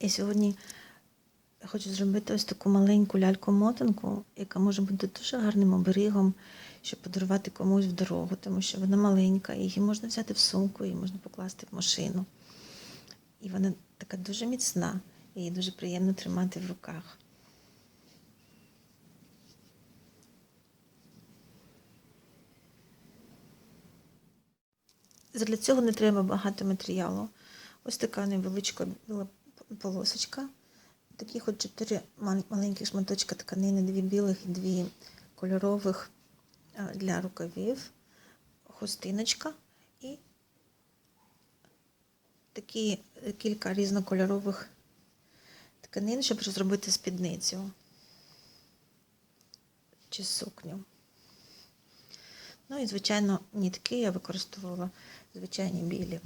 І сьогодні я хочу зробити ось таку маленьку ляльку-мотанку, яка може бути дуже гарним оберігом, щоб подарувати комусь в дорогу, тому що вона маленька, її можна взяти в сумку, її можна покласти в машину. І вона така дуже міцна, її дуже приємно тримати в руках. Для цього не треба багато матеріалу. Ось така невеличка біла полосочка. Таких от чотири мал- маленьких шматочка тканини, дві білих і дві кольорових е, для рукавів, хустиночка і такі е, кілька різнокольорових тканин, щоб зробити спідницю чи сукню. Ну і, звичайно, нітки я використовувала звичайні білі.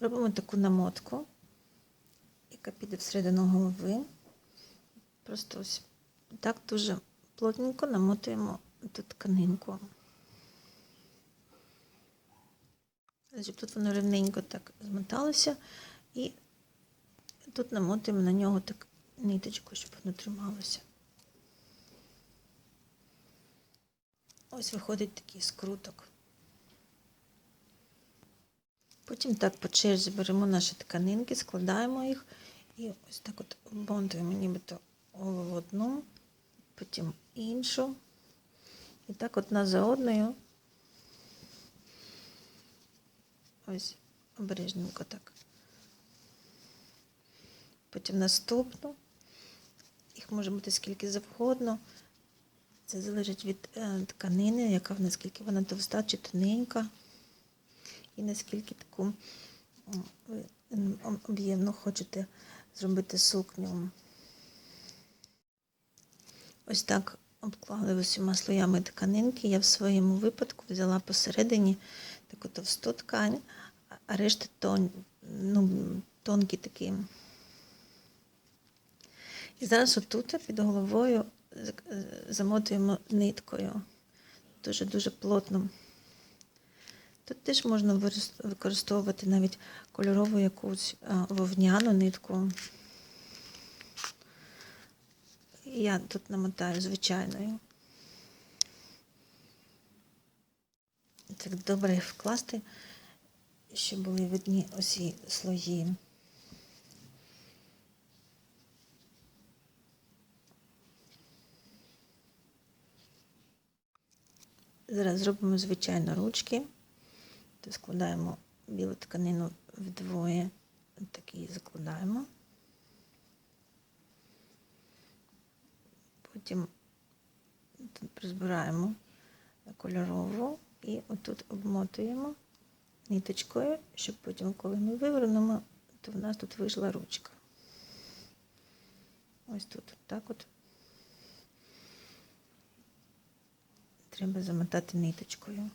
Робимо таку намотку, яка піде всередину голови. Просто ось так дуже плотненько намотуємо ту тканинку. Тут воно рівненько так змоталося. І тут намотуємо на нього так ниточку, щоб воно трималося. Ось виходить такий скруток. Потім так по черзі беремо наші тканинки, складаємо їх і ось так от обмотуємо нібито одну, потім іншу. І так одна за одною. Ось обережненько так. Потім наступну. Їх може бути скільки завгодно. Це залежить від е, тканини, яка в наскільки вона товста чи тоненька, і наскільки таку об'ємно хочете зробити сукню. Ось так обклали усіма слоями тканинки. Я в своєму випадку взяла посередині таку товсту ткань, а решта тон, ну, тонкі такі. І зараз отут під головою замотуємо ниткою. Дуже-дуже плотно. Тут теж можна використовувати навіть кольорову якусь вовняну нитку. Я тут намотаю звичайною. Так добре вкласти, щоб були видні усі слої. Зараз зробимо звичайно ручки, складаємо білу тканину вдвоє, так її закладаємо. Потім призбираємо кольорову і отут обмотуємо ниточкою, щоб потім, коли ми вивернемо, то в нас тут вийшла ручка. Ось тут так от. треба замотати ниточкою.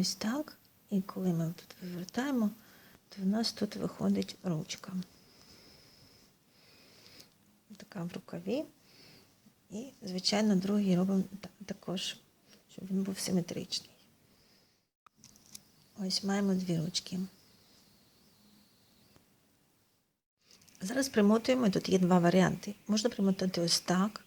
Ось так. І коли ми тут вивертаємо, то в нас тут виходить ручка. Така в рукаві. І, звичайно, другий робимо також, щоб він був симетричний. Ось маємо дві ручки. Зараз примотуємо, тут є два варіанти. Можна примотати ось так.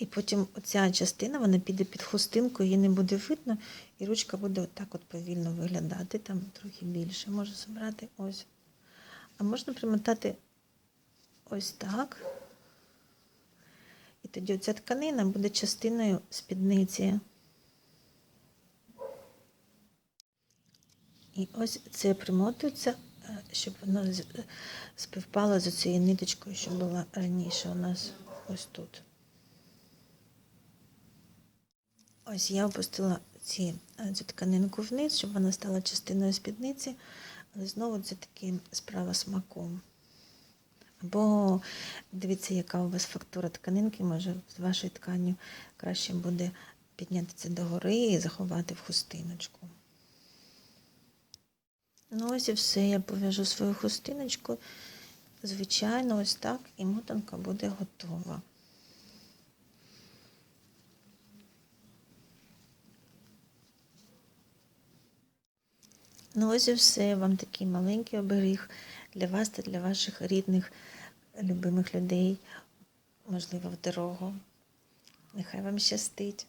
І потім оця частина вона піде під хустинку, її не буде видно, і ручка буде отак от повільно виглядати, там трохи більше можу забрати ось. А можна примотати ось так. І тоді оця тканина буде частиною спідниці. І ось це примотується щоб воно співпало з цією ниточкою, що була раніше у нас ось тут. Ось я опустила ці, цю тканинку вниз, щоб вона стала частиною спідниці, але знову це таки справа смаку. Або дивіться, яка у вас фактура тканинки, може з вашою тканню краще буде підняти це догори і заховати в хустиночку. Ну, ось і все, я пов'яжу свою хустиночку. Звичайно, ось так, і мотанка буде готова. Ну, ось і все. Вам такий маленький оберіг для вас та для ваших рідних, любимих людей, можливо, в дорогу. Нехай вам щастить.